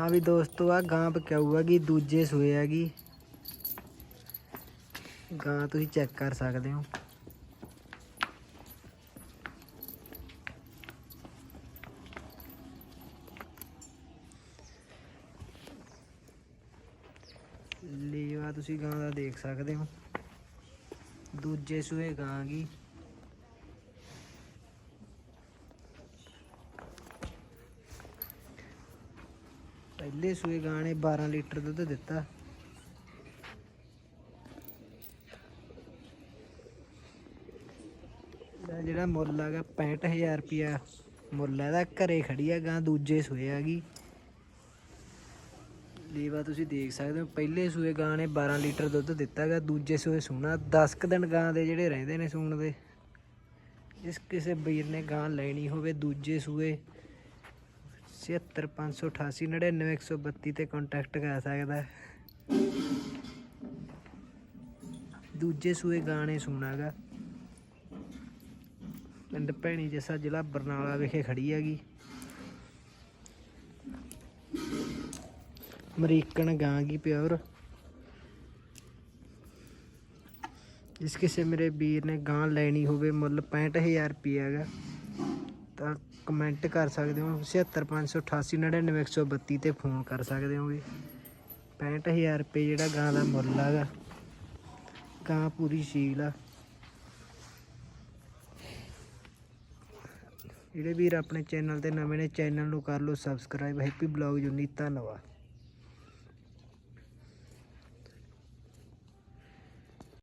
ਹਾਂ ਵੀ ਦੋਸਤੋ ਆ ਗਾਂ ਬਕਿਆਊ ਹੈਗੀ ਦੂਜੇ ਸੂਏ ਹੈਗੀ ਗਾਂ ਤੁਸੀਂ ਚੈੱਕ ਕਰ ਸਕਦੇ ਹੋ। ਲੀਵਾ ਤੁਸੀਂ ਗਾਂ ਦਾ ਦੇਖ ਸਕਦੇ ਹੋ। ਦੂਜੇ ਸੂਏ ਗਾਂ ਗੀ ਪਹਿਲੇ ਸੂਏ ਗਾਂ ਨੇ 12 ਲੀਟਰ ਦੁੱਧ ਦਿੱਤਾ। ਜਿਹੜਾ ਮੁੱਲ ਹੈਗਾ 65000 ਰੁਪਿਆ ਮੁੱਲ ਇਹਦਾ ਘਰੇ ਖੜੀ ਆ, ਗਾਂ ਦੂਜੇ ਸੂਏ ਆ ਗਈ। ਲੀਵਾ ਤੁਸੀਂ ਦੇਖ ਸਕਦੇ ਹੋ, ਪਹਿਲੇ ਸੂਏ ਗਾਂ ਨੇ 12 ਲੀਟਰ ਦੁੱਧ ਦਿੱਤਾ ਹੈਗਾ, ਦੂਜੇ ਸੂਏ ਸੂਣਾ। 10 ਕੁ ਦਿਨ ਗਾਂ ਦੇ ਜਿਹੜੇ ਰਹਿੰਦੇ ਨੇ ਸੂਣ ਦੇ। ਜਿਸ ਕਿਸੇ ਵੀਰ ਨੇ ਗਾਂ ਲੈਣੀ ਹੋਵੇ ਦੂਜੇ ਸੂਏ। 76588 99132 ਤੇ ਕੰਟੈਕਟ ਕਰ ਸਕਦਾ ਦੂਜੇ ਸੂਏ ਗਾਣੇ ਸੁਣਾਗਾ ਪਿੰਡ ਭੈਣੀ ਜੈਸਾ ਜ਼ਿਲ੍ਹਾ ਬਰਨਾਲਾ ਵਿਖੇ ਖੜੀ ਹੈਗੀ ਅਮਰੀਕਨ ਗਾਂ ਗੀ ਪਿਓਰ ਜਿਸ ਕਿਸੇ ਮੇਰੇ ਵੀਰ ਨੇ ਗਾਂ ਲੈਣੀ ਹੋਵੇ ਮੁੱਲ 65000 ਰੁਪਏ ਹੈਗਾ ਤਾਂ ਕਮੈਂਟ ਕਰ ਸਕਦੇ ਹੋ। 76588 99132 ਤੇ ਫੋਨ ਕਰ ਸਕਦੇ ਹੋਗੇ। 65000 ਰੁਪਏ ਜਿਹੜਾ ਗਾਂ ਦਾ ਮੁੱਲ ਹੈਗਾ ਗਾਂ ਪੂਰੀ ਸ਼ੀਲ ਆ। ਜਿਹੜੇ ਵੀਰ ਆਪਣੇ ਚੈਨਲ ਤੇ ਨਵੇਂ ਨੇ ਚੈਨਲ ਨੂੰ ਕਰ ਲਓ ਸਬਸਕ੍ਰਾਈਬ ਹੈਪੀ ਬਲੌਗ ਯੂਨੀ ਧੰਨਵਾਦ।